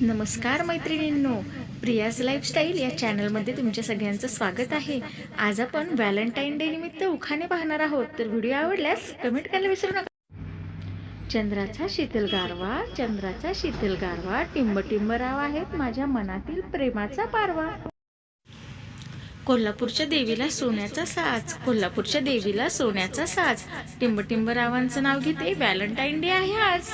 नमस्कार मैत्रिणींनो प्रियाज लाईफस्टाईल या चॅनलमध्ये तुमच्या सगळ्यांचं स्वागत आहे. आज आपण व्हॅलेंटाईन डे निमित्त उखाणे पाहणार आहोत. तर व्हिडिओ आवडल्यास कमेंट करायला विसरू नका. चंद्राचा शीतल गारवा चंद्राचा शीतल गारवा टिंब राव आहेत माझ्या मनातील प्रेमाचा पारवा. कोल्हापूरच्या देवीला सोन्याचा साज कोल्हापूरच्या देवीला सोन्याचा साज. टिंब नाव घेते व्हॅलेंटाईन डे आहे आज.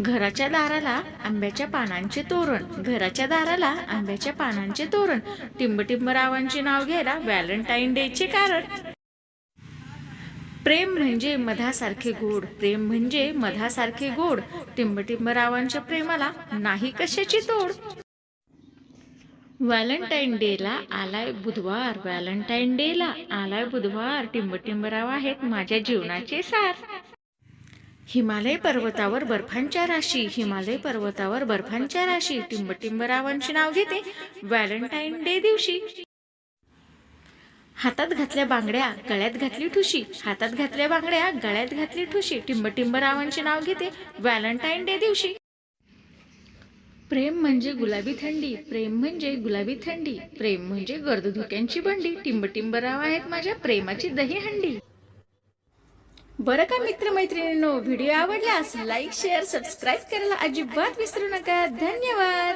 घराच्या दाराला आंब्याच्या पानांचे तोरण. घराच्या दाराला आंब्याच्या पानांचे तोरण. टिंबटिंब रावांचे नाव घ्यायला व्हॅलेंटाईन डेचे कारण. प्रेम म्हणजे मधासारखे गोड. प्रेम म्हणजे मधासारखे गोड. टिंबटिंब रावांच्या प्रेमाला नाही कशाची तोड? व्हॅलेंटाईन डेला आलाय बुधवार. व्हॅलेंटाईन डेला आलाय बुधवार. टिंबटिंब राव आहेत माझ्या जीवनाचे सार. हिमालय पर्वतावर बर्फांच्या राशी हिमालय पर्वतावर बर्फांच्या राशी टिंबटिंब रावांचे नाव घेते व्हॅलेंटाईन डे दिवशी. हातात घातल्या बांगड्या गळ्यात घातली ठुशी. हातात घातल्या बांगड्या गळ्यात घातली ठुशी. टिंबटिंब रावांचे नाव घेते व्हॅलेंटाईन डे दिवशी. प्रेम म्हणजे गुलाबी थंडी प्रेम म्हणजे गुलाबी थंडी प्रेम म्हणजे गर्द धुक्यांची बंडी. टिंबटिंब राव आहेत माझ्या प्रेमाची दही हंडी. बरं का मित्रमैत्रिणींनो? व्हिडिओ आवडल्यास लाईक शेअर सबस्क्राईब करायला अजिबात विसरू नका. धन्यवाद.